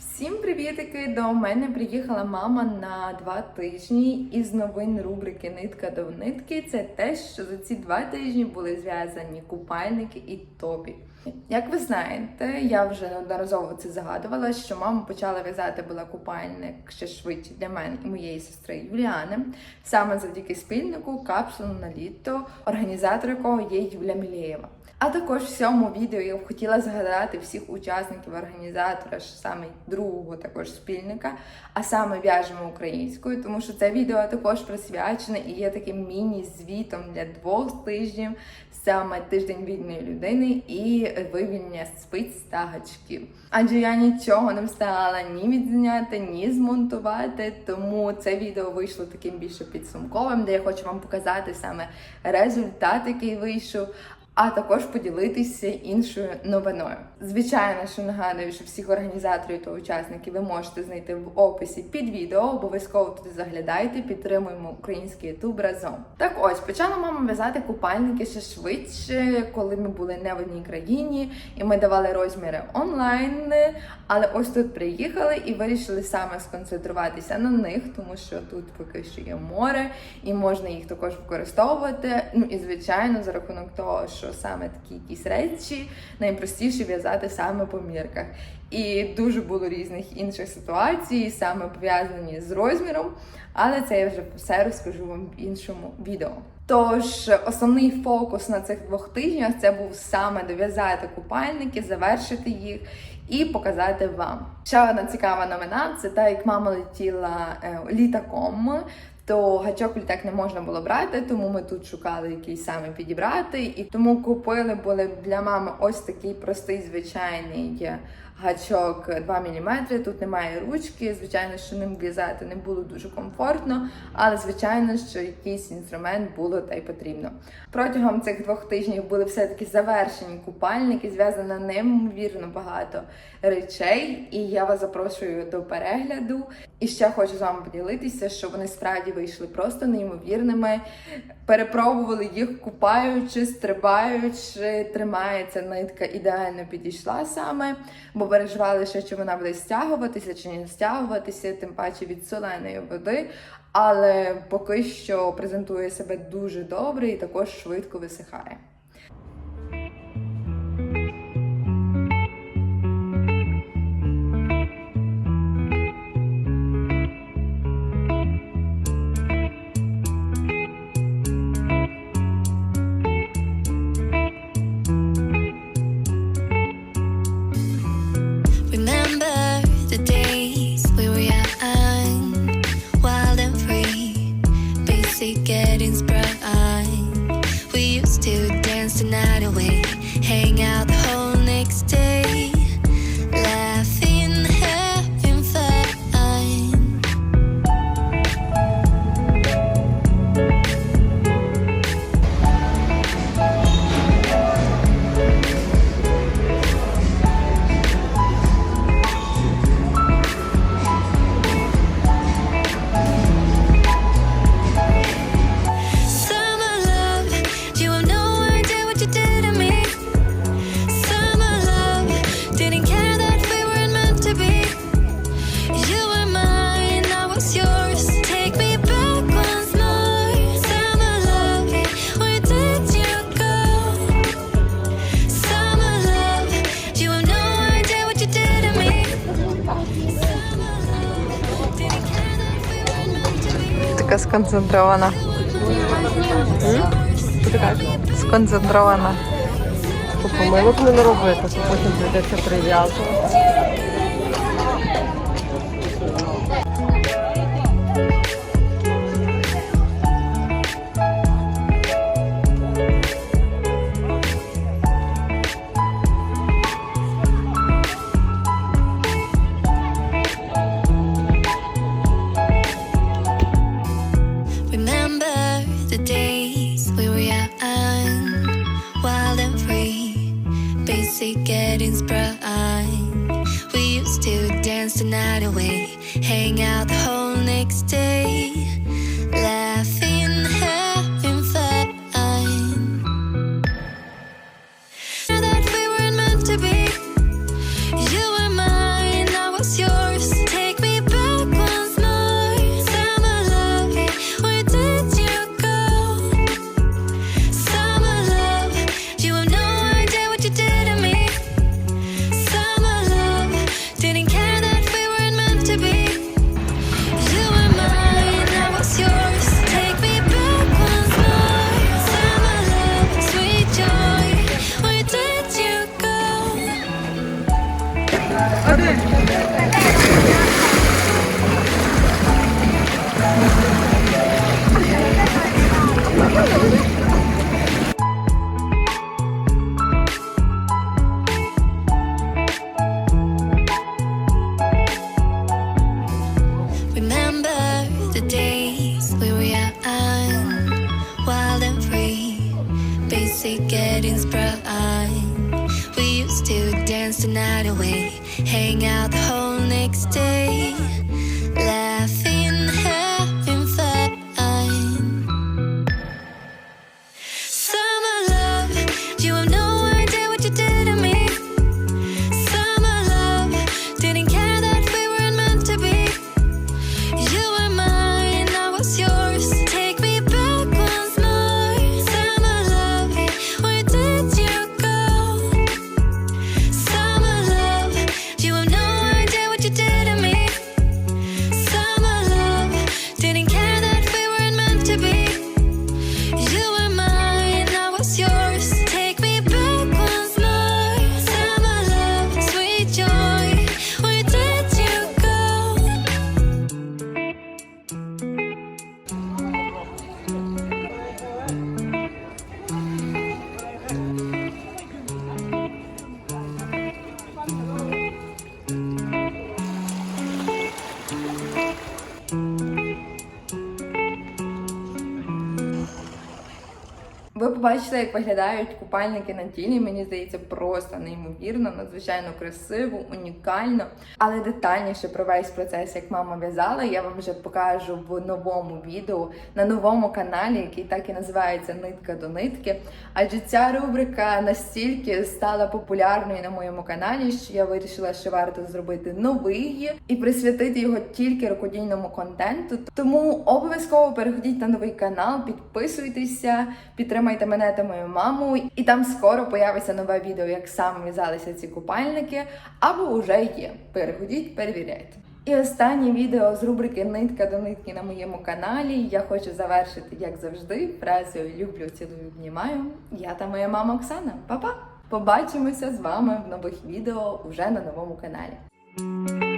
Всім привітики! До мене приїхала мама на два тижні із новин рубрики Нитка до нитки. Це те, що за ці два тижні були зв'язані купальники і топі. Як ви знаєте, я вже неодноразово це загадувала, що мама почала в'язати була купальник ще швидше для мене і моєї сестри Юліани, саме завдяки спільнику капсулу на літо, організатор якого є Юля Мілєєва. А також в цьому відео я б хотіла згадати всіх учасників організатора, саме другого також спільника, а саме в'яжемо українською, тому що це відео також присвячене і є таким міні-звітом для двох тижнів, саме тиждень вільної людини і вивільнення спиць та гачків. Адже я нічого не встигала ні відзняти, ні змонтувати, тому це відео вийшло таким більше підсумковим, де я хочу вам показати саме результат, який вийшов а також поділитися іншою новиною. Звичайно, що нагадую, що всіх організаторів та учасників ви можете знайти в описі під відео. Обов'язково туди заглядайте, підтримуємо український ютуб разом. Так ось почала мама в'язати купальники ще швидше, коли ми були не в одній країні, і ми давали розміри онлайн. Але ось тут приїхали і вирішили саме сконцентруватися на них, тому що тут поки що є море, і можна їх також використовувати. Ну і звичайно, за рахунок того, що саме такі якісь речі найпростіше в'язати саме по мірках. І дуже було різних інших ситуацій, саме пов'язані з розміром, але це я вже все розкажу вам в іншому відео. Тож основний фокус на цих двох тижнях це був саме дов'язати купальники, завершити їх і показати вам. Ще одна цікава новина це та, як мама летіла е, літаком. То гачок літак не можна було брати, тому ми тут шукали який саме підібрати. І тому купили були для мами ось такий простий звичайний гачок 2 мм. Тут немає ручки. Звичайно, що ним в'язати не було дуже комфортно, але звичайно, що якийсь інструмент було та й потрібно. Протягом цих двох тижнів були все-таки завершені купальники, зв'язано неймовірно багато речей. І я вас запрошую до перегляду. І ще хочу з вами поділитися, що вони справді вийшли просто неймовірними. Перепробували їх купаючи, стрибаючи, тримається нитка ідеально підійшла саме, бо переживали ще, чи вона буде стягуватися чи не стягуватися, тим паче від соленої води. Але поки що презентує себе дуже добре і також швидко висихає. Така сконцентрована. Сконцентрована. Помилок не робити, то потім прийдеться прив'язувати. Away, hang out the whole next day, getting sprung. We used to dance the night away, hang out the whole next day, Ви як виглядають купальники на тілі. Мені здається, просто неймовірно, надзвичайно красиво, унікально. Але детальніше про весь процес, як мама в'язала, я вам вже покажу в новому відео на новому каналі, який так і називається Нитка до нитки. Адже ця рубрика настільки стала популярною на моєму каналі, що я вирішила, що варто зробити новий і присвятити його тільки рукодільному контенту. Тому обов'язково переходіть на новий канал, підписуйтеся, підтримайте мене та мою маму, і там скоро появиться нове відео, як саме в'язалися ці купальники, або вже є. Переходіть, перевіряйте. І останнє відео з рубрики Нитка до нитки на моєму каналі. Я хочу завершити, як завжди, фразою люблю, цілую, обнімаю. Я та моя мама Оксана. Па-па! Побачимося з вами в нових відео уже на новому каналі.